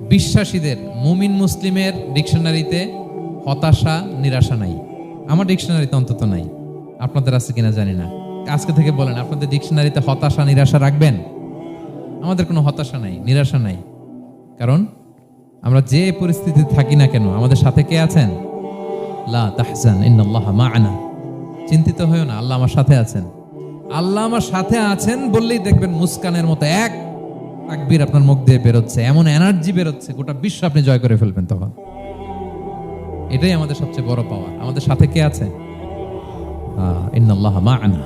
বিশ্বাসীদের, মুমিন মুসলিমের ডিকশনারিতে হতাশা, নিরাশা নাই। আমার ডিকশনারিতে অন্তত নাই। আপনাদের আছে কিনা জানি না। আজকে থেকে বলেন, আপনাদের ডিকশনারিতে হতাশা, নিরাশা রাখবেন? আমাদের কোনো হতাশা নাই, নিরাশা নাই। কারণ আমরা যে পরিস্থিতিতে থাকি না কেন, আমাদের সাথে কে আছেন? লা ইন্নাল্লাহ মা'ানা। চিন্তিত হয়েও না, আল্লাহ আমার সাথে আছেন। আল্লাহ আমার সাথে আছেন বললেই দেখবেন মুস্কানের মতো এক তাকবীর আপনার মুখ দিয়ে বেরোচ্ছে, এমন এনার্জি বেরোচ্ছে, গোটা বিশ্ব আপনি জয় করে ফেলবেন তখন। এটাই আমাদের সবচেয়ে বড় পাওয়ার আমাদের সাথে কে আছে? ইন্নাল্লাহ মা'ানা।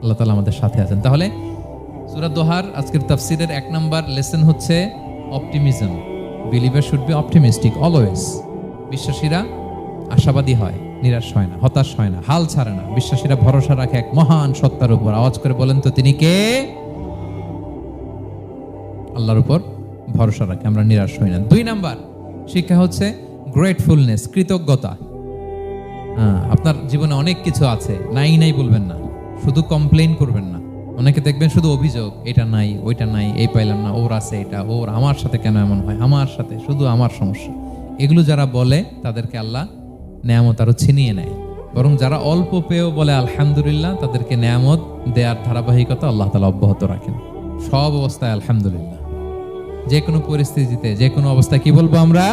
আল্লাহ তাআলা আমাদের সাথে আছেন। তাহলে, সূরা দোহার আজকের তাফসিরের এক নাম্বার লেসন হচ্ছে optimism believer should be optimistic always বিশ্বাসীরা আশাবাদী হয়, নিরাশ হয় না, হতাশ হয় না, হাল ছাড়ে না। বিশ্বাসীরা ভরসা রাখে এক মহান সত্তার উপর। আওয়াজ করে বলেন তো, তিনি কে? আল্লাহর উপর ভরসা রাখে আমরা নিরাশ হই না। দুই নাম্বার শিক্ষা হচ্ছে গ্রেটফুলনেস কৃতজ্ঞতা। হ্যাঁ, আপনার জীবনে অনেক কিছু আছে নাই নাই বলবেন না শুধু কমপ্লেন করবেন না। অনেকে দেখবেন শুধু অভিযোগ এটা নাই ওইটা নাই এই পাইলাম না ওর আছে এটা ওর আমার সাথে কেন এমন হয় আমার সাথে শুধু আমার সমস্যা। এগুলো যারা বলে তাদেরকে আল্লাহ নেয়ামত আরও ছিনিয়ে নেয়। বরং যারা অল্প পেয়েও বলে আলহামদুলিল্লাহ তাদেরকে নেয়ামত দেওয়ার ধারাবাহিকতা আল্লাহ তালা অব্যাহত রাখেন। সব অবস্থায় আলহামদুলিল্লাহ। যে কোনো পরিস্থিতিতে, যে কোনো অবস্থায় কি বলব আমরা?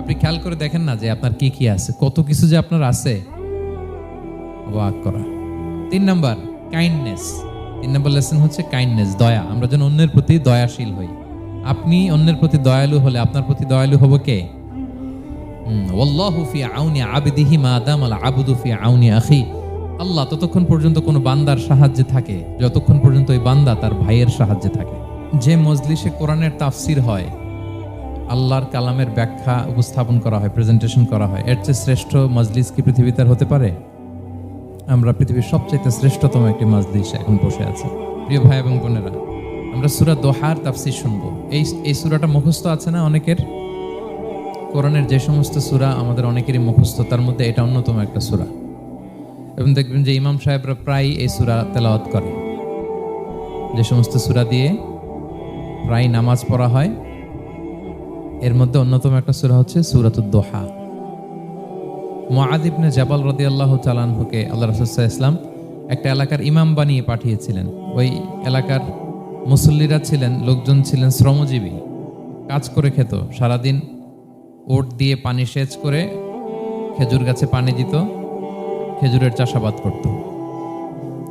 আপনি খেয়াল করে দেখেন না যে আপনার কি কি আছে, কত কিছু যে আপনার আছে। অবাক করা। তিন নাম্বার কাইন্ডনেস তিন নাম্বার লেসন হচ্ছে কাইন্ডনেস দয়া। আমরা যেন অন্যের প্রতি দয়াশীল হই। আপনি অন্যের প্রতি দয়ালু হলে আপনার প্রতি দয়ালু হব কে? আবিদিহি আল্লাহ ততক্ষণ পর্যন্ত কোনো বান্দার সাহায্যে থাকে, যতক্ষণ পর্যন্ত ওই বান্দা তার ভাইয়ের সাহায্যে থাকে। যে মজলিসে কোরআনের তাফসির হয়, আল্লাহর কালামের ব্যাখ্যা উপস্থাপন করা হয় প্রেজেন্টেশন করা হয়, এর চেয়ে শ্রেষ্ঠ মজলিস কি পৃথিবীতে হতে পারে? আমরা পৃথিবীর সবচাইতে শ্রেষ্ঠতম একটি মজলিস এখন বসে আছি। প্রিয় ভাই এবং বোনেরা, আমরা সুরা দোহার তাফসির শুনব। এই এই সুরাটা মুখস্থ আছে না অনেকের? কোরআনের যে সমস্ত সুরা আমাদের অনেকেরই মুখস্থ, তার মধ্যে এটা অন্যতম একটা সুরা। এবং দেখবেন যে ইমাম সাহেবরা প্রায় এই সুরা তেলাওয়াত করে। যে সমস্ত সুরা দিয়ে প্রায় নামাজ পড়া হয়। এর মধ্যে অন্যতম একটা সুরা হচ্ছে সুরাতুদ দোহা। মুআদিবনে জাবাল রদি আল্লাহ চালানহুকে আল্লাহ রসুল্লাহ ইসলাম একটা এলাকার ইমাম বানিয়ে পাঠিয়েছিলেন। ওই এলাকার মুসল্লিরা ছিলেন, লোকজন ছিলেন শ্রমজীবী। কাজ করে খেত, সারাদিন ওট দিয়ে পানি সেচ করে খেজুর গাছে পানি দিত, খেজুরের চাষাবাদ করত।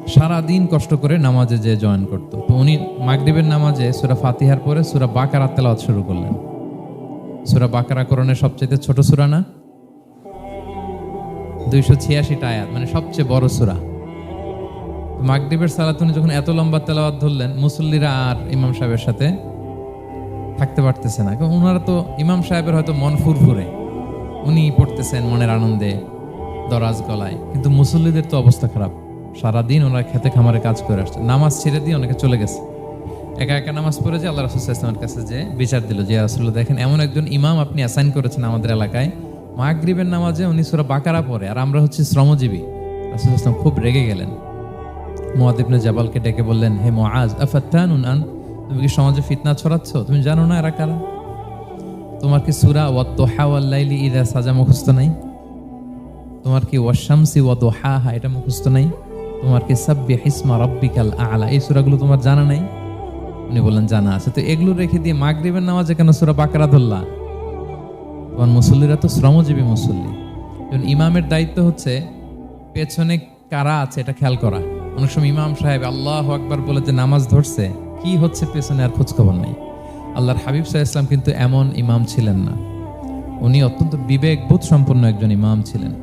সারাদিন কষ্ট করে নামাজে যে জয়েন করত। তো উনি মাগরিবের নামাজে সুরা ফাতিহার পরে সুরা বাকারা তেলাওয়াত শুরু করলেন। সুরা বাকারা করণের সবচেয়ে ছোট সুরা না? দুইশো ছিয়াশিটা আয়াত মানে সবচেয়ে বড় সুরা। মাগরিবের সালাতুনি যখন এত লম্বা তেলাওয়াত ধরলেন, মুসল্লিরা আর ইমাম সাহেবের সাথে থাকতে পারতেছে না। কারণ ওনারা তো ইমাম সাহেবের হয়তো মন ফুরফুরে। উনি পড়তেছেন মনের আনন্দে, দরাজ গলায়। কিন্তু মুসল্লিদের তো অবস্থা খারাপ। সারাদিন ওনারা খেতে খামারে কাজ করে আসছে। নামাজ ছেড়ে দিয়ে অনেকে চলে গেছে। একা একা নামাজ পড়ে যে আল্লাহ রাসুল ইসলামের কাছে যে বিচার দিল যে রাসুল দেখেন এমন একজন ইমাম আপনি অ্যাসাইন করেছেন আমাদের এলাকায়। মাগরিবের নামাজে উনি সুরা বাকারা পড়ে। আর আমরা হচ্ছে শ্রমজীবী। রাসুল ইসলাম খুব রেগে গেলেন। মোয়াদিবনে জাবালকে ডেকে বললেন, হে মোয়াজ আফাত্তানুন উনান তুমি কি সমাজে ফিতনা ছড়াচ্ছ? তুমি জানো না এরা কারা? তোমার কি সুরা ওয়াত্তোহা ওয়াল্লাইলি ইদা সাজা মুখস্থ নাই? তোমার কি ওয়াশামসি ওয়াদোহা হা এটা মুখস্থ নাই? তোমার কি সাব্বি হিসমা রব্বিকাল আলা। এই সুরাগুলো তোমার জানা নাই? উনি বললেন, জানা আছে। তো এগুলো রেখে দিয়ে মাগরিবের নামাজে কেন সুরা বাকারা ধরলা? তোমার মুসল্লিরা তো শ্রমজীবী মুসল্লি। যেমন ইমামের দায়িত্ব হচ্ছে, পেছনে কারা আছে এটা খেয়াল করা। অনেক সময় ইমাম সাহেব আল্লাহ আকবার বলে যে নামাজ ধরছে, কি হচ্ছে পেছনে আর খোঁজখবর নেই। আল্লাহর হাবিব সাহা ইসলাম কিন্তু এমন ইমাম ছিলেন না। উনি অত্যন্ত বিবেকবোধ সম্পন্ন একজন ইমাম ছিলেন।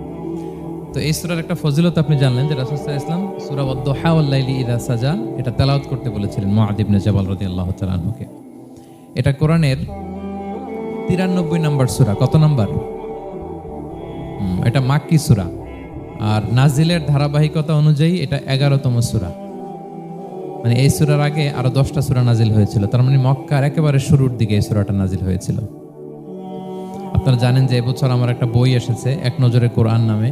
তো এই সুরার একটা ফজিলত আপনি জানলেন যে রাসুল্লাহ ইসলাম সুরা ওয়াল্লাইলি ইদা সাজা, এটা তেলাওয়াত করতে বলেছিলেন মহাদিবনে জাবাল রদি আল্লাহ তালুকে এটা কোরআনের তিরানব্বই নম্বর সুরা, কত নম্বর? এটা মাক্কি সুরা। আর নাজিলের ধারাবাহিকতা অনুযায়ী এটা এগারোতম সুরা। মানে এই সুরার আগে আরও দশটা সুরা নাজিল হয়েছিল, তার মানে মক্কার একেবারে শুরুর দিকে এই সুরাটা নাজিল হয়েছিল। আপনারা জানেন যে এবছর আমার একটা বই এসেছে, এক নজরে কোরআন নামে।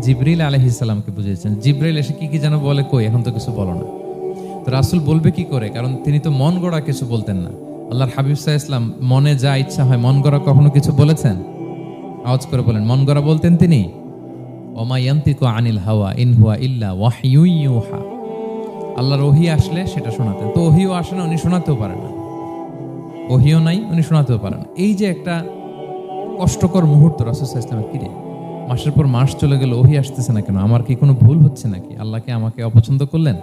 জিবরিল আলাইহিস সালামকে বুঝিয়েছেন। জিবরিল এসে কি কি যেন বলে, কই, এখন তো কিছু বলো না। তো রাসূল বলবে কি করে? কারণ তিনি তো মন গড়া কিছু বলতেন না। আল্লাহর হাবিব সাহা ইসলাম মনে যা ইচ্ছা হয়, মন গড়া কখনো কিছু বলেছেন? আওয়াজ করে বলেন, মন গড়া বলতেন তিনি? ওমায়ান্তিকু আনিল হাওয়া, ইন হুয়া ইল্লা ওয়াহিয়ু ইউহা। আল্লাহর ওহি আসলে সেটা শোনাতেন। তো ওহিও আসে না, উনি শোনাতেও পারেন না। ওহিও নাই, উনি শোনাতেও পারেন না। এই যে একটা কষ্টকর মুহূর্ত রাসুল ইসলামের কিরে মাসের পর মাস চলে গেল, ওহি আসতেছে না? কেন আমার কি কোনো ভুল হচ্ছে নাকি? আল্লাহকে আমাকে অপছন্দ করলেন?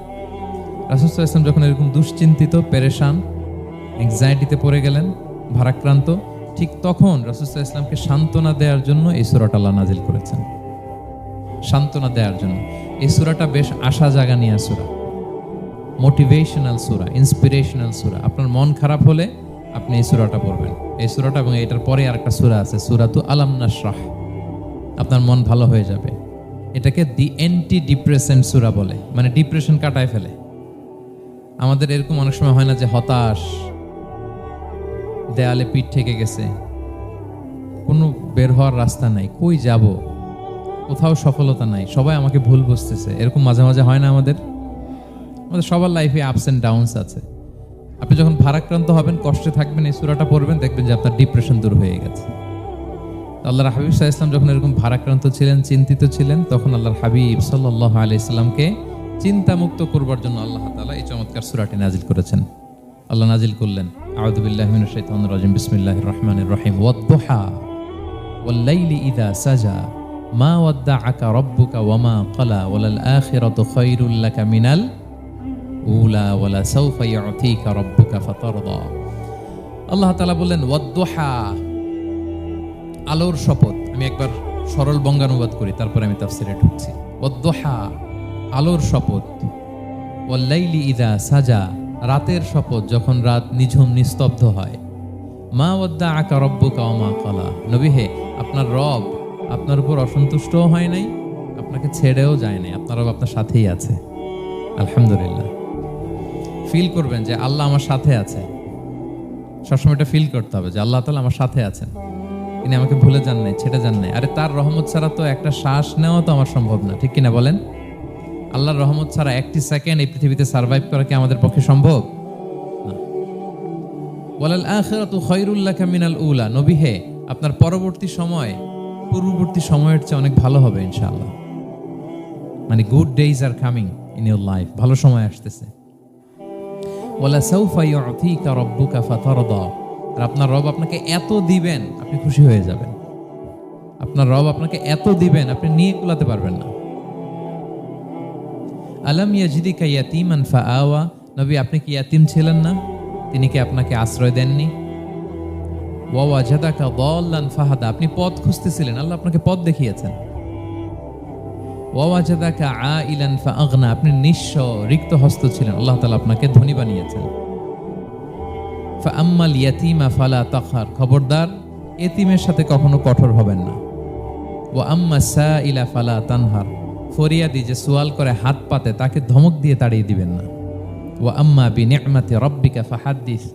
রাসুল ইসলাম যখন এরকম দুশ্চিন্তিত, পেরেশান এংজাইটিতে পড়ে গেলেন, ভারাক্রান্ত, ঠিক তখন রাসুল ইসলামকে সান্ত্বনা দেওয়ার জন্য এই সুরাটা আল্লাহ নাজিল করেছেন। সান্ত্বনা দেওয়ার জন্য। এই সুরাটা বেশ আশা জাগা নিয়ে সুরা। মোটিভেশনাল সুরা ইন্সপিরেশনাল সুরা। আপনার মন খারাপ হলে আপনি এই সুরাটা পড়বেন। এই সুরাটা এবং এটার পরে আরেকটা সুরা আছে, সুরাতু আলাম নাশরাহ। আপনার মন ভালো হয়ে যাবে। এটাকে দি অ্যান্টি ডিপ্রেশন সুরা বলে। মানে ডিপ্রেশন কাটায় ফেলে। আমাদের এরকম অনেক সময় হয় না যে হতাশ, দেয়ালে পিঠ থেকে গেছে। কোনো বের হওয়ার রাস্তা নাই। কই যাব? কোথাও সফলতা নাই। সবাই আমাকে ভুল বুঝতেছে। এরকম মাঝে মাঝে হয় না আমাদের? আমাদের সবার লাইফে আপস অ্যান্ড ডাউনস আছে। আপনি যখন ভারাক্রান্ত হবেন, কষ্টে থাকবেন, এই সুরাটা পড়বেন, দেখবেন যে আপনার ডিপ্রেশন দূর হয়ে গেছে। আল্লাহর হাবিব সাহা ইসলাম যখন এরকম ভারাক্রান্ত ছিলেন, চিন্তিত ছিলেন, তখন আল্লাহর হাবিব সাল্লাহ আলি ইসলামকে চিন্তামুক্ত করবার জন্য আল্লাহ তালা এই চমৎকার সুরাটি নাজিল করেছেন। আল্লাহ নাজিল করলেন আউদুবিল্লাহমিন বিসমিল্লাহ রহমান রহিম সাজা, মা আকা ওয়ামা কলা মিনাল উলা, ওয়ালা আল্লাহ বললেন আলোর শপথ। আমি একবার সরল বঙ্গানুবাদ করি, তারপরে আমি তাফসিরে ঢুকছি। ওয়াদ্দোহা, আলোর শপথ। ওয়াল্লাইলি ইদা সাজা, রাতের শপথ যখন রাত নিঝুম নিস্তব্ধ হয়। মা ওদ্দা আকা রব্বুকা মা কলা নবী হে, আপনার রব আপনার উপর অসন্তুষ্টও হয় নাই, আপনাকে ছেড়েও যায় নাই, আপনার রব আপনার সাথেই আছে। আলহামদুলিল্লাহ। ফিল করবেন যে আল্লাহ আমার সাথে আছে সবসময় এটা ফিল করতে হবে যে আল্লাহ তালা আমার সাথে আছেন। তিনি আমাকে ভুলে যান নাই ছেটে যান নাই। আরে তার রহমত ছাড়া তো একটা শ্বাস নেওয়া তো আমার সম্ভব না, ঠিক কিনা বলেন? আল্লাহর রহমত ছাড়া একটি সেকেন্ড এই পৃথিবীতে সার্ভাইভ করা কি আমাদের পক্ষে সম্ভব? মিনাল উলা। নবী হে, আপনার পরবর্তী সময়, পূর্ববর্তী সময়ের চেয়ে অনেক ভালো হবে ইনশাআল্লাহ। মানে good days are coming in your life ভালো সময় আসতেছে। ওয়ালা সাউফা ইউতিকা রাব্বুকা ফাতারদা। আর আপনার রব আপনাকে এত দিবেন, আপনি খুশি হয়ে যাবেন। আপনার রব আপনাকে এত দিবেন, আপনি নিয়ে কুলাতে পারবেন না। আলাম ইয়াজিদিকা ইয়াতিমান ফাআওয়া, নবী আপনি কি ইয়াতিম ছিলেন না? তিনি কি আপনাকে আশ্রয় দেননি? ওয়া ওয়াজাদাকা দাল্লান ফাহাদা, আপনি পথ খুঁজতেছিলেন, আল্লাহ আপনাকে পথ দেখিয়েছেন। ওয়া ওয়াজাদাকা আইলান ফাআগনা, আপনি নিঃস্ব রিক্ত হস্ত ছিলেন, আল্লাহ তালা আপনাকে ধনী বানিয়েছেন। ফাআম্মাল ইয়াতিমা ফালা তাখার। খবরদার, এতিমের সাথে কখনো কঠোর হবেন না। ও আম্মা সা ইলা ফালা তানহার। ফরিয়াদি যে সোয়াল করে হাত পাতে, তাকে ধমক দিয়ে তাড়িয়ে দিবেন না। ও আম্মা বি নেমাতে রব্বিকা ফাহাদ্দিস।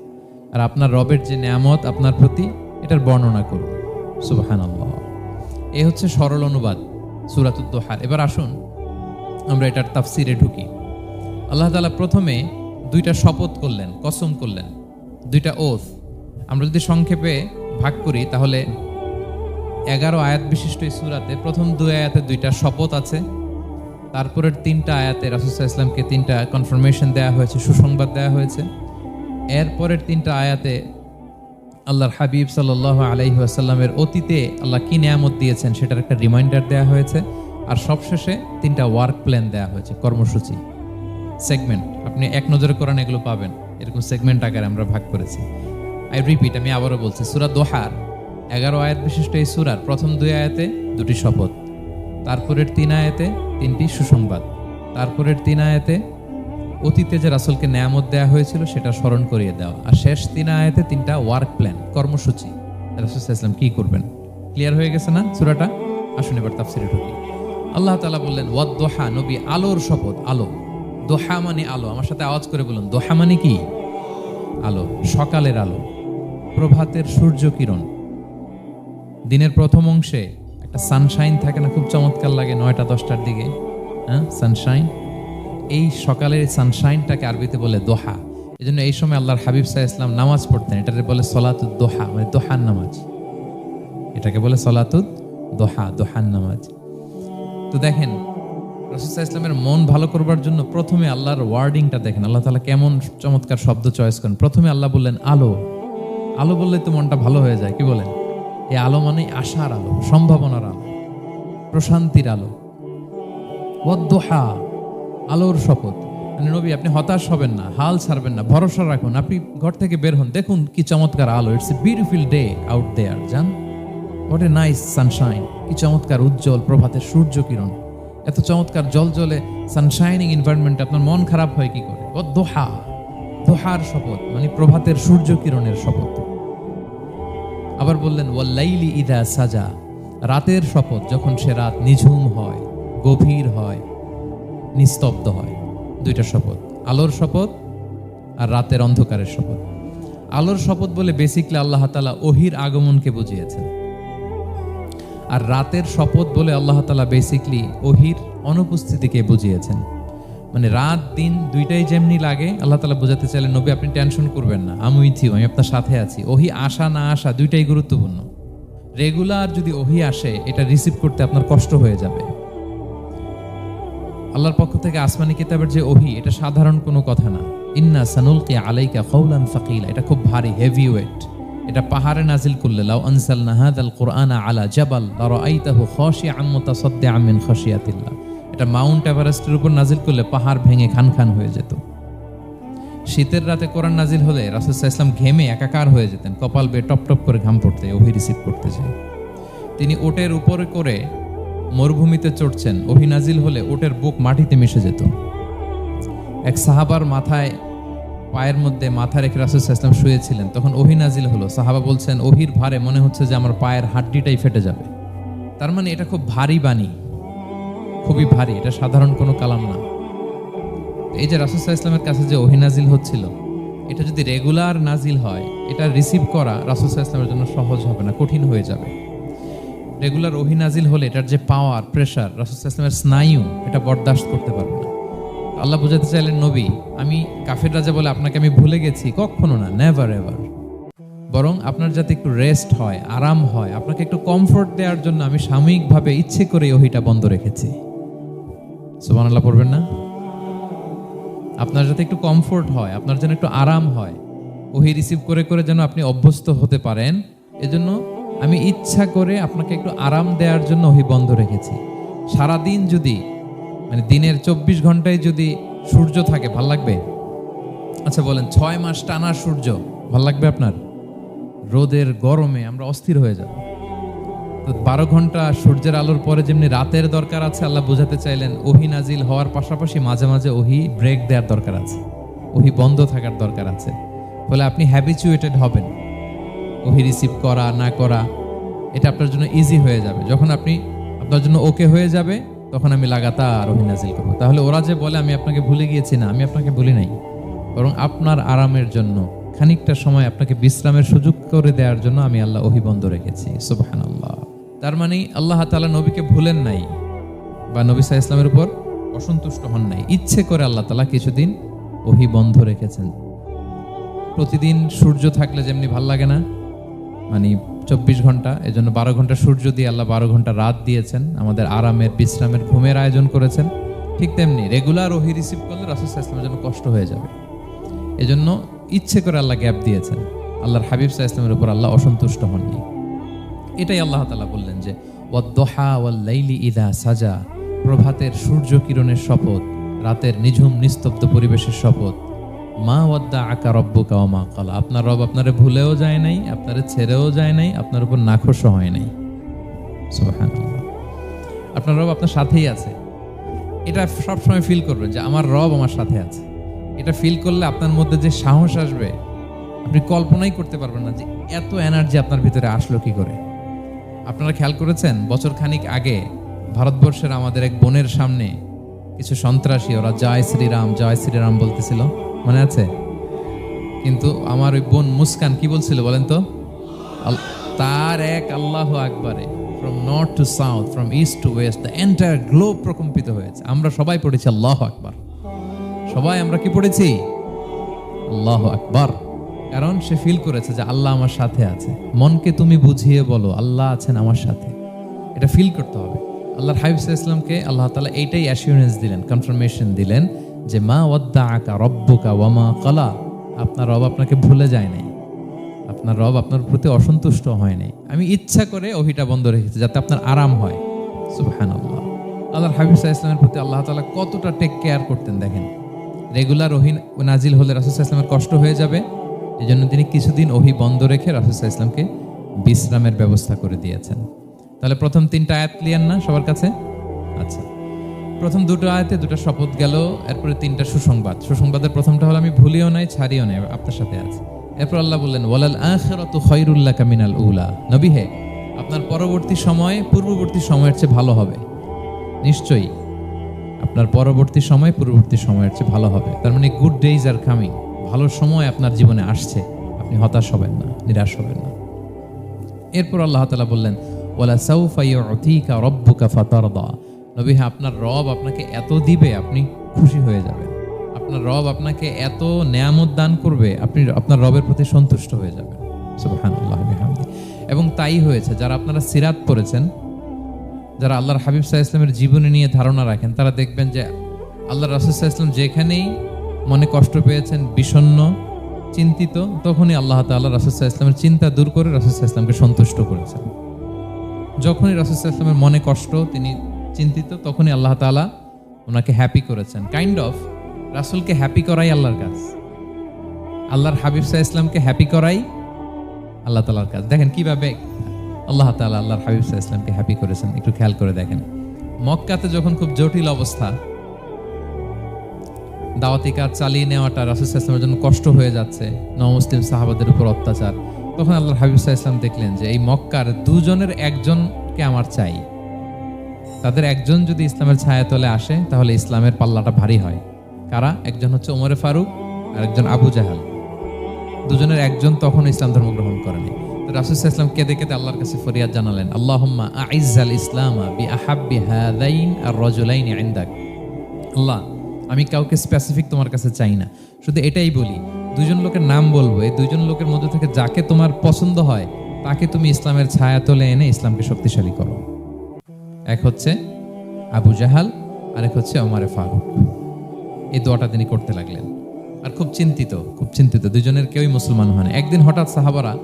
আর আপনার রবের যে নেয়ামত আপনার প্রতি, এটার বর্ণনা করুন। সুবাহান এ হচ্ছে সরল অনুবাদ সুরাতুদ্দোহার এবার আসুন, আমরা এটার তাফসিরে ঢুকি। আল্লাহ তাআলা প্রথমে দুইটা শপথ করলেন, কসম করলেন। দুইটা ওথ আমরা যদি সংক্ষেপে ভাগ করি, তাহলে এগারো আয়াত বিশিষ্ট এই সুরাতে প্রথম দুই আয়াতে দুইটা শপথ আছে, তারপরের তিনটা আয়াতে রাসুসাহ ইসলামকে তিনটা কনফার্মেশন দেওয়া হয়েছে, সুসংবাদ দেওয়া হয়েছে। এরপরের তিনটা আয়াতে আল্লাহর হাবিব সাল্লাহ আলাইহি আসাল্লামের অতীতে আল্লাহ কী নিয়ামত দিয়েছেন সেটার একটা রিমাইন্ডার দেওয়া হয়েছে, আর সবশেষে তিনটা ওয়ার্ক প্ল্যান দেওয়া হয়েছে, কর্মসূচি। সেগমেন্ট আপনি এক নজরে কোরআন এগুলো পাবেন। এরকম সেগমেন্ট আকারে আমরা ভাগ করেছি। আই রিপিট আমি আবারও বলছি, সুরা দোহার, এগারো আয়াত বিশিষ্ট এই সুরার প্রথম দুই আয়াতে দুটি শপথ, তারপরের তিন আয়াতে তিনটি সুসংবাদ, তারপরের তিন আয়াতে অতীতে যে রাসুলকে নেয়ামত দেওয়া হয়েছিল সেটা স্মরণ করিয়ে দেওয়া, আর শেষ তিন আয়াতে তিনটা ওয়ার্ক প্ল্যান কর্মসূচি। রাসুল ইসলাম কি করবেন? ক্লিয়ার হয়ে গেছে না সুরাটা? আসুন এবার তাফসিরে ঢুকি। আল্লাহ তালা বললেন, ওয়াদ দোহা নবী আলোর শপথ, আলো। দোহা মানে আলো। আমার সাথে আওয়াজ করে বলুন, দোহা মানে কি? আলো, সকালের আলো, প্রভাতের সূর্য কিরণ। দিনের প্রথম অংশে একটা সানশাইন থাকে না, খুব চমৎকার লাগে নয়টা, দশটার দিকে হ্যাঁ সানশাইন এই সকালের সানশাইনটাকে আরবিতে বলে দোহা। এই জন্য এই সময় আল্লাহর হাবিব সাহা ইসলাম নামাজ পড়তেন। এটাকে বলে সলাতুদ দোহা মানে দোহার নামাজ। এটাকে বলে সলাতুদ দোহা, দোহার নামাজ। তো দেখেন রসুল্লাহ ইসলামের মন ভালো করবার জন্য প্রথমে আল্লাহর ওয়ার্ডিংটা দেখেন। আল্লাহ তালা কেমন চমৎকার শব্দ চয়েস করেন। প্রথমে আল্লাহ বললেন, আলো। আলো বললে তো মনটা ভালো হয়ে যায়, কি বলেন? এই আলো মানে আশার আলো, সম্ভাবনার আলো, প্রশান্তির আলো। ওয়াদ্দোহা আলোর শপথ। মানে নবী, আপনি হতাশ হবেন না, হাল ছাড়বেন না, ভরসা রাখুন। আপনি ঘর থেকে বের হন, দেখুন কি চমৎকার আলো। It's a beautiful day out there জান? হোয়াট এ নাইস সানশাইন কি চমৎকার উজ্জ্বল প্রভাতের সূর্য কিরণ। এত চমৎকার জল জলে সানশাইনিং এনভায়রনমেন্ট আপনার মন খারাপ হয় কি করে? ও দোহা, দোহার শপথ মানে প্রভাতের সূর্য কিরণের শপথ। আবার বললেন ওয়াল্লাইলি ইদা সাজা রাতের শপথ, যখন সে রাত নিঝুম হয়, গভীর হয়, নিস্তব্ধ হয়, দুইটা শপথ, আলোর শপথ আর রাতের অন্ধকারের শপথ। আলোর শপথ বলে বেসিকলি আল্লাহ তালা ওহির আগমনকে বুঝিয়েছেন। আর রাতের শপথ বলে আল্লাহ তালা বেসিকলি ওহির অনুপস্থিতিকে বুঝিয়েছেন। মানে রাত, দিন দুইটাই যেমনি লাগে, আল্লাহ তালা বোঝাতে চাইলেন নবী আপনি টেনশন করবেন না আমি উইথিও আমি আপনার সাথে আছি। ওহি আসা, না আসা দুইটাই গুরুত্বপূর্ণ। রেগুলার যদি ওহি আসে, এটা রিসিভ করতে আপনার কষ্ট হয়ে যাবে। আল্লাহর পক্ষ থেকে আসমানি কিতাবের যে ওহি, এটা সাধারণ কোনো কথা না। ইন্না সানুলকে আলাইকা কৌলান ফাকিলা এটা খুব ভারী হেভি ওয়েট এটা পাহাড়ে নাজিল করলে, লাউ আনসাল নাহাদ আল কোরআন আলা জাবাল লারাইতাহু খাশিআম মুতাসাদ্দিআম মিন খাশিয়াতিল্লাহ। এটা মাউন্ট এভারেস্টের উপর নাজিল করলে পাহাড় ভেঙে খান খান হয়ে যেত। শীতের রাতে কোরআন নাজিল হলে রাসুলসাহ ইসলাম ঘেমে একাকার হয়ে যেতেন, কপাল বেয়ে টপ টপ করে ঘাম পড়তে ওহি রিসিভ করতে যায়। তিনি ওটের উপরে করে মরুভূমিতে চড়ছেন অভিনাজিল হলে ওটের বুক মাটিতে মিশে যেত। এক সাহাবার মাথায় পায়ের মধ্যে মাথা রেখে রাসুল ইসলাম শুয়েছিলেন। তখন অভিনাজিল হলো। সাহাবা বলছেন, অভির ভারে মনে হচ্ছে যে আমার পায়ের হাড্ডিটাই ফেটে যাবে। তার মানে এটা খুব ভারী বাণী। খুবই ভারী। এটা সাধারণ কোনো কালাম না। এই যে রাসুসাহ ইসলামের কাছে যে অহিনাজিল হচ্ছিল, এটা যদি রেগুলার নাজিল হয়, এটা রিসিভ করা রাসুল ইসলামের জন্য সহজ হবে না, কঠিন হয়ে যাবে। রেগুলার ওহি নাজিল হলে এটার যে পাওয়ার প্রেশার রাসুল ইসলামের স্নায়ু, এটা বরদাস্ত করতে পারবে না। আল্লাহ বোঝাতে চাইলেন, নবী, আমি কাফের রাজা বলে আপনাকে আমি ভুলে গেছি, কখনো না নেভার এভার বরং আপনার যাতে একটু রেস্ট হয়, আরাম হয়, আপনাকে একটু কমফোর্ট দেওয়ার জন্য আমি সাময়িকভাবে ইচ্ছে করে ওহিটা বন্ধ রেখেছি। সুবান আল্লাহ পড়বেন না? আপনার যাতে একটু কমফোর্ট হয়, আপনার যেন একটু আরাম হয়, ওহি রিসিভ করে করে যেন আপনি অভ্যস্ত হতে পারেন, এজন্য আমি ইচ্ছা করে আপনাকে একটু আরাম দেওয়ার জন্য ওহি বন্ধ রেখেছি। সারাদিন যদি মানে দিনের চব্বিশ ঘন্টায় যদি সূর্য থাকে, ভালো লাগবে? আচ্ছা বলেন, ছয় মাস টানা সূর্য, ভালো লাগবে আপনার? রোদের গরমে আমরা অস্থির হয়ে যাব। তো বারো ঘণ্টা সূর্যের আলোর পরে যেমনি রাতের দরকার আছে, আল্লাহ বোঝাতে চাইলেন, ওহি নাজিল হওয়ার পাশাপাশি মাঝে মাঝে ওহি ব্রেক দেওয়ার দরকার আছে। ওহি বন্ধ থাকার দরকার আছে। ফলে আপনি হ্যাবিচুয়েটেড হবেন। ওহি রিসিভ করা, না করা, এটা আপনার জন্য ইজি হয়ে যাবে। যখন আপনি, আপনার জন্য ওকে হয়ে যাবে তখন আমি লাগাতার ওহি নাজিল করব। তাহলে ওরা যে বলে, আমি আপনাকে ভুলে গিয়েছি না, আমি আপনাকে ভুলি নাই। বরং আপনার আরামের জন্য, খানিকটা সময় আপনাকে বিশ্রামের সুযোগ করে দেওয়ার জন্য আমি আল্লাহ ওহি বন্ধ রেখেছি। সুবাহান আল্লাহ তার মানে আল্লাহ তালা নবীকে ভুলেন নাই বা নবী সাহা ইসলামের উপর অসন্তুষ্ট হন নাই। ইচ্ছে করে আল্লাহ তালা কিছুদিন ওহি বন্ধ রেখেছেন। প্রতিদিন সূর্য থাকলে যেমনি ভালো লাগে না মানে চব্বিশ ঘণ্টা, এজন্য বারো ঘণ্টা সূর্য দিয়ে আল্লাহ বারো ঘণ্টা রাত দিয়েছেন। আমাদের আরামের, বিশ্রামের ঘুমের আয়োজন করেছেন। ঠিক তেমনি রেগুলার ওহি রিসিভ করলে রাসুল ইসলামের জন্য কষ্ট হয়ে যাবে। এজন্য ইচ্ছে করে আল্লাহ গ্যাপ দিয়েছেন। আল্লাহর হাবিব সাহা ইসলামের উপর আল্লাহ অসন্তুষ্ট হননি। এটাই আল্লাহ তালা বললেন যে, ওয়াদ্দোহা ওয়াল্লাইলি ইদা সাজা। প্রভাতের সূর্য কিরণের শপথ, রাতের নিঝুম নিস্তব্ধ পরিবেশের শপথ মা ওয়াদ্দা আকা রব্বুকা ও মা কালা। আপনার রব আপনারে ভুলেও যায় নাই, আপনারে ছেড়েও যায় নাই, আপনার উপর নাখোশও হয় নাই। আপনার রব আপনার সাথেই আছে। এটা সবসময় ফিল করবেন যে আমার রব আমার সাথে আছে। এটা ফিল করলে আপনার মধ্যে যে সাহস আসবে, আপনি কল্পনাই করতে পারবেন না যে এত এনার্জি আপনার ভিতরে আসলো কি করে। আপনারা খেয়াল করেছেন, বছর খানিক আগে ভারতবর্ষের আমাদের এক বোনের সামনে কিছু সন্ত্রাসী, ওরা জয় শ্রীরাম জয় শ্রীরাম বলতেছিল। মনে আছে? কিন্তু আমার ওই বোন মুস্কান কি বলছিল বলেন তো? তার এক আল্লাহ আকবারে from north to south from east to west the entire globe প্রকম্পিত হয়েছে। আমরা সবাই পড়েছি আল্লাহ আকবার। সবাই আমরা কি পড়েছি? আল্লাহ আকবার। কারণ সে ফিল করেছে যে আল্লাহ আমার সাথে আছে। মনকে তুমি বুঝিয়ে বলো, আল্লাহ আছেন আমার সাথে। এটা ফিল করতে হবে। আল্লাহর হাবিব ইসলামকে আল্লাহ তালা এইটাই অ্যাসিউরেন্স দিলেন কনফার্মেশন দিলেন যে মা ওয়াদ্দা আকা রব্বুকা ওয়ামা কলা। আপনার রব আপনাকে ভুলে যায় নাই। আপনার রব আপনার প্রতি অসন্তুষ্ট হয় নাই। আমি ইচ্ছা করে ওহিটা বন্ধ রেখেছি যাতে আপনার আরাম হয়। সুবহান আল্লাহ আল্লাহর হাবিব সাহা ইসলামের প্রতি আল্লাহ তালা কতটা টেক কেয়ার করতেন দেখেন। রেগুলার ওহি নাজিল হলে রাসুল ইসলামের কষ্ট হয়ে যাবে। এই জন্য তিনি কিছুদিন ওহি বন্ধ রেখে রাসুল ইসলামকে বিশ্রামের ব্যবস্থা করে দিয়েছেন। তাহলে প্রথম তিনটা আয়াত ক্লিয়ার না সবার কাছে? আচ্ছা। প্রথম দুটো আয়াতে দুটো শপথ গেল, এরপরে তিনটা সুসংবাদ। সুসংবাদের প্রথমটা হলো, আমি ভুলিও নাই, ছাড়িও নাই, আপনার সাথে আছে। এরপর আল্লাহ বললেন, ওয়ালাল আখিরাতু খায়রুল্লাহ কামিনাল উলা। নবী হে, আপনার পরবর্তী সময় পূর্ববর্তী সময়ের চেয়ে ভালো হবে। নিশ্চয়ই, আপনার পরবর্তী সময় পূর্ববর্তী সময়ের চেয়ে ভালো হবে। তার মানে গুড ডেইজ আর কামিং ভালো সময় আপনার জীবনে আসছে। আপনি হতাশ হবেন না, নিরাশ হবেন না। এরপর আল্লাহ তালা বললেন ওলা সাউফা ইউতিকা রব্বুকা ফাতারদা। নবী হ্যাঁ আপনার রব আপনাকে এত দিবে, আপনি খুশি হয়ে যাবেন। আপনার রব আপনাকে এত নেয়ামত দান করবে, আপনি আপনার রবের প্রতি সন্তুষ্ট হয়ে যাবেন। এবং তাই হয়েছে, যারা আপনারা সিরাত পড়েছেন, যারা আল্লাহর হাবিব সাহা ইসলামের জীবনী নিয়ে ধারণা রাখেন, তারা দেখবেন যে আল্লাহ রাসুল সাহা ইসলাম যেখানেই মনে কষ্ট পেয়েছেন, বিষণ্ণ, চিন্তিত, তখনই আল্লাহ তাল্লাহ রাসুল সাহা ইসলামের চিন্তা দূর করে রাসুল সাহা ইসলামকে সন্তুষ্ট করেছেন। যখনই রাসুল সাহা ইসলামের মনে কষ্ট, তিনি চিন্তিত, তখনই আল্লাহ তাআলা ওনাকে হ্যাপি করেছেন। কাইন্ড অফ রাসুলকে হ্যাপি করাই আল্লাহর কাজ। আল্লাহর হাবিব সাহা ইসলামকে হ্যাপি করাই আল্লাহ তালার কাজ। দেখেন কীভাবে আল্লাহ তাআলা আল্লাহর হাবিব সাহা ইসলামকে হ্যাপি করেছেন। একটু খেয়াল করে দেখেন। মক্কাতে যখন খুব জটিল অবস্থা, দাওয়াতি কাজ চালিয়ে নেওয়াটা রাসুল ইসলামের জন্য কষ্ট হয়ে যাচ্ছে, নমুসলিম সাহাবাদের উপর অত্যাচার। তখন আল্লাহ হাবিব সাহা ইসলাম দেখলেন যে, এই মক্কার দুজনের একজনকে আমার চাই। তাদের একজন যদি ইসলামের ছায়াতলে আসে, তাহলে ইসলামের পাল্লাটা ভারী হয়। কারা? একজন হচ্ছে ওমরে ফারুক আর একজন আবু জাহাল। দুজনের একজন তখন ইসলাম ধর্ম গ্রহণ করেনি। তো ইসলাম কেঁদে কেঁদে আল্লাহর কাছে ফরিয়াদ জানালেন, আল্লাহুম্মা আইজ্জাল ইসলামা বি আহাব্বি হাদাইন আর রজুলাইন ইনদাক। আল্লাহ, আমি কাউকে স্পেসিফিক তোমার কাছে চাই না। শুধু এটাই বলি দুজন লোকের নাম বলব। এই দুজন লোকের মধ্যে থেকে যাকে তোমার পছন্দ হয়, তাকে তুমি ইসলামের ছায়া তোলে এনে ইসলামকে শক্তিশালী করো। এক হচ্ছে আবু জাহাল, আরেক হচ্ছে ওমারে ফারুক। এই দোয়াটা তিনি করতে লাগলেন। আর খুব চিন্তিত খুব চিন্তিত, দুজনের কেউই মুসলমান হয় না। একদিন হঠাৎ সাহাবারা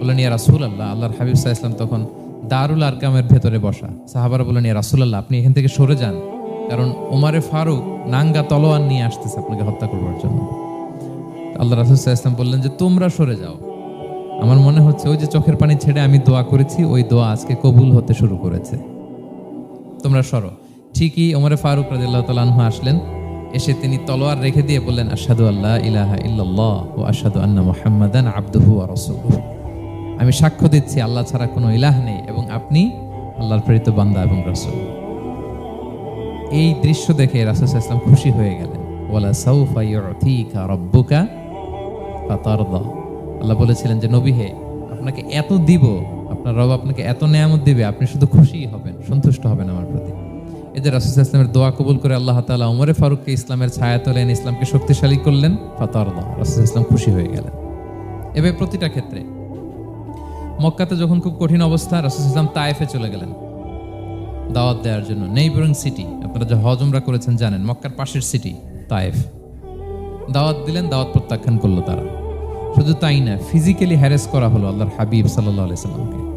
বললেন, ইয়া রাসুল আল্লাহ আল্লাহর হাবিব সাহা ইসলাম তখন দারুল আরকামের ভেতরে বসা। সাহাবারা বললেন, ইয়া রাসুল আল্লাহ আপনি এখান থেকে সরে যান। কারণ ওমারে ফারুক নাঙ্গা তলোয়ার নিয়ে আসতেছে আপনাকে হত্যা করবার জন্য। আল্লাহ রাসুল সাহা ইসলাম বললেন যে, তোমরা সরে যাও। আমার মনে হচ্ছে ওই যে চোখের পানি ছেড়ে আমি দোয়া করেছি, ওই দোয়া আজকে কবুল হতে শুরু করেছে। তোমরা সরো। ঠিকই ওমরে ফারুক রাদিল্লাহ তালাহু আসলেন। এসে তিনি তলোয়ার রেখে দিয়ে বললেন আসাদু আল্লাহ ইলাহা ইল্লাল্লাহ ও আসাদু আন্না মুহাম্মাদান আব্দুহু রাসূলুহু। আমি সাক্ষ্য দিচ্ছি, আল্লাহ ছাড়া কোনো ইলাহ নেই এবং আপনি আল্লাহর প্রেরিত বান্দা এবং রাসূল। এই দৃশ্য দেখে রাসূল ওয়াসাল্লাম খুশি হয়ে গেলেন। ওয়ালা সাউফা রাব্বুকা আল্লাহ বলেছিলেন যে, নবী হে, আপনাকে এত দিব আপনার রব আপনাকে এত নেয়ামত দিবে, আপনি শুধু খুশিই হবেন, সন্তুষ্ট হবেন আমার প্রতি। এই যে রাসুল ইসলামের দোয়া কবুল করে আল্লাহ তালা উমরে ফারুককে ইসলামের ছায়া তোলেন ইসলামকে শক্তিশালী করলেন, ফাতারদা, রাসুল ইসলাম খুশি হয়ে গেলেন। এবার প্রতিটা ক্ষেত্রে, মক্কাতে যখন খুব কঠিন অবস্থা, রাসুল ইসলাম তায়েফে চলে গেলেন। দাওয়াত দেওয়ার জন্য নেইবরিং সিটি আপনারা যে হজমরা করেছেন জানেন, মক্কার পাশের সিটি তায়েফ। দাওয়াত দিলেন, দাওয়াত প্রত্যাখ্যান করল তারা। শুধু তাই না ফিজিক্যালি হ্যারেস করা হলো আল্লাহর হাবিব সাল্লাহ সাল্লামকে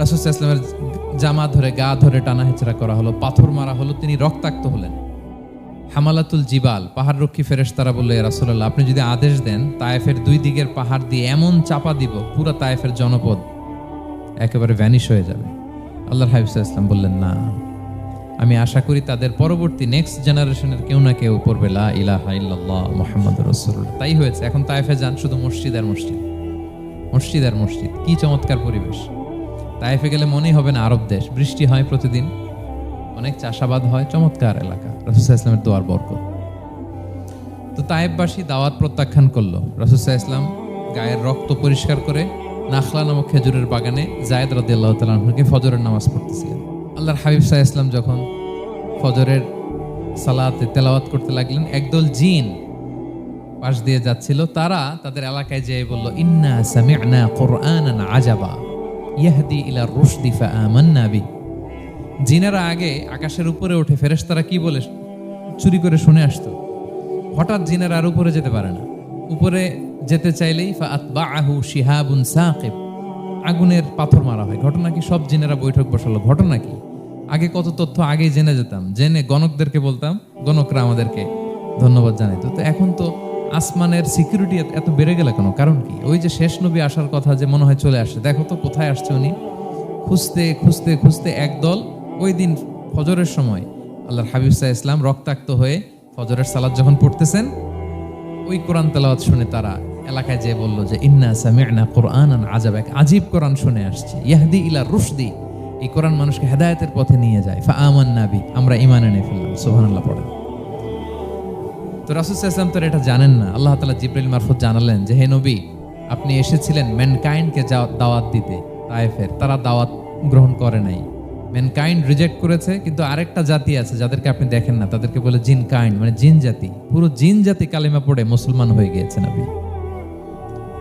রাসুল ইসলামের জামা ধরে, গা ধরে টানা হেঁচড়া করা হলো, পাথর মারা হলো, তিনি রক্তাক্ত হলেন। হামালাতুল জিবাল পাহাড় রক্ষী ফেরেস তারা বলল রাসুল্লাহ আপনি যদি আদেশ দেন, তায়েফের দুই দিকের পাহাড় দিয়ে এমন চাপা দিব, পুরো তায়েফের জনপদ একেবারে ভ্যানিশ হয়ে যাবে। আল্লাহর হাবিব ইসলাম বললেন, না। আমি আশা করি তাদের পরবর্তী নেক্সট জেনারেশনের কেউ না কেউ পড়বে, লা ইলাহা ইল্লাল্লাহ মুহাম্মদ রাসূলুল্লাহ। তাই হয়েছে, এখন তায়েফে যান শুধু মসজিদ আর মসজিদ। মসজিদ আর মসজিদ, কি চমৎকার পরিবেশ। তায়েফে গেলে মনেই হবে না আরব দেশ। বৃষ্টি হয় প্রতিদিন। অনেক চাষাবাদ হয়। চমৎকার এলাকা। রসুল্লাহ ইসলামের দোয়ার বরকত। তো তায়েববাসী দাওয়াত প্রত্যাখ্যান করল। রসুল্লাহ ইসলাম গায়ের রক্ত পরিষ্কার করে নাখলা নামক খেজুরের বাগানে জায়দ রাদি আল্লাহ তালকে ফজরের নামাজ পড়তেছিলেন। আল্লাহর হাবিব সাহা ইসলাম যখন ফজরের সালাতে তেলাওয়াত করতে লাগলেন, একদল জিন পাশ দিয়ে যাচ্ছিল। তারা তাদের এলাকায় যেয়ে বলল, ইন্না সামি'না কুরআনান আজাবা। ইয়াহদি ইলা রুশদি ফাআমান্না বি। জিনেরা আগে আকাশের উপরে উঠে ফেরেশতারা কি বলে চুরি করে শুনে আসতো। হঠাৎ জিনেরা আর উপরে যেতে পারে না। উপরে যেতে চাইলেই ফা আতবা আহু শিহাবুন সাকিব। আগুনের পাথর মারা হয়। ঘটনা কি? সব জিনেরা বৈঠক বসালো। ঘটনা কি? আগে কত তথ্য, আগেই জেনে যেতাম। জেনে গণকদেরকে বলতাম, গণকরা আমাদেরকে ধন্যবাদ জানাইতো। তো এখন তো আসমানের সিকিউরিটি এত বেড়ে গেল কেন? কারণ কি? ওই যে শেষ নবী আসার কথা যে মনে হয় চলে আসছে। দেখো তো কোথায় আসছে উনি। খুঁজতে খুঁজতে খুঁজতে একদল ওই দিন ফজরের সময় আল্লাহর হাবিব সাহা ইসলাম রক্তাক্ত হয়ে ফজরের সালাদ যখন পড়তেছেন, ওই কোরআন তেলাওয়াত শুনে তারা এলাকায় যে বলল যে, ইন্না সামি'না কোরআনান আজাব এক আজীব কোরআন শুনে আসছে। ইয়াহদি ইলা রুশদি। এই কোরআন মানুষকে হেদায়তের পথে নিয়ে যায়। ফা আমান নাবি আমরা ইমান এনে ফেললাম। সুবহানাল্লাহ, পড়েন। তো রাসুল ইসলাম তো এটা জানেন না। আল্লাহ তালা জিব্রাইল মারফত জানালেন যে, হে নবী, আপনি এসেছিলেন ম্যানকাইন্ডকে দাওয়াত দিতে, তায়েফের। তারা দাওয়াত গ্রহণ করে নাই। ম্যানকাইন্ড রিজেক্ট করেছে, কিন্তু আরেকটা জাতি আছে যাদেরকে আপনি দেখেন না। তাদেরকে বলে জিন কাইন্ড মানে জিন জাতি। পুরো জিন জাতি কালিমা পড়ে মুসলমান হয়ে গিয়েছে নবী।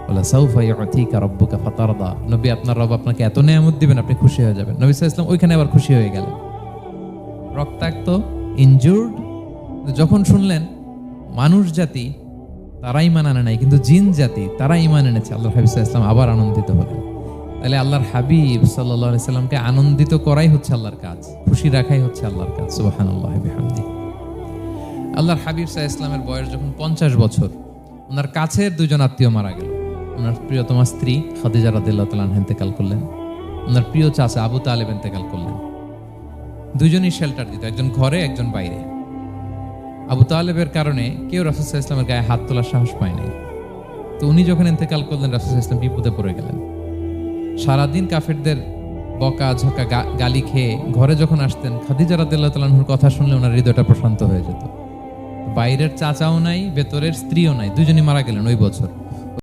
বলে, সাউফা ইউতিকা রব্বুকা ফাতারদা। নবী, আপনার রব আপনাকে এত নেয়ামত দিবেন, আপনি খুশি হয়ে যাবেন। নবী সাল্লাল্লাহু ওইখানে আবার খুশি হয়ে গেলেন। রক্তাক্ত ইনজুর্ড যখন শুনলেন মানুষ জাতি তারা ইমান আনে নাই, কিন্তু জিন জাতি তারা ইমান এনেছে। আল্লাহ হাবিব ইসলাম আবার আনন্দিত হলেন। তাহলে আল্লাহর হাবিব সাল্লাহ সাল্লামকে আনন্দিত করাই হচ্ছে আল্লাহর কাজ, খুশি রাখাই হচ্ছে আল্লাহর কাজ সুবাহান আল্লাহ হামদি আল্লাহর হাবিব সাহা ইসলামের বয়স যখন পঞ্চাশ বছর, ওনার কাছের দুজন আত্মীয় মারা গেল। ওনার প্রিয়তমা স্ত্রী খাদিজা রাদিল্লাহ তালান হেন্তেকাল করলেন। ওনার প্রিয় চাচা আবু তালেব এন্তেকাল করলেন। দুজনই শেল্টার দিত, একজন ঘরে, একজন বাইরে। আবু তালেবের কারণে কেউ রাসুসাহ ইসলামের গায়ে হাত তোলার সাহস পায়নি তো উনি যখন ইন্তেকাল করলেন রাসুসাহ ইসলাম বিপদে পড়ে গেলেন। সারাদিন কাফেরদের বকা ঝকা গালি খেয়ে ঘরে যখন আসতেন, খাদিজা রাদিল্লাহ তালাহুর কথা শুনলে ওনার হৃদয়টা প্রশান্ত হয়ে যেত। বাইরের চাচাও নাই, ভেতরের স্ত্রীও নাই, দুজনই মারা গেলেন ওই বছর।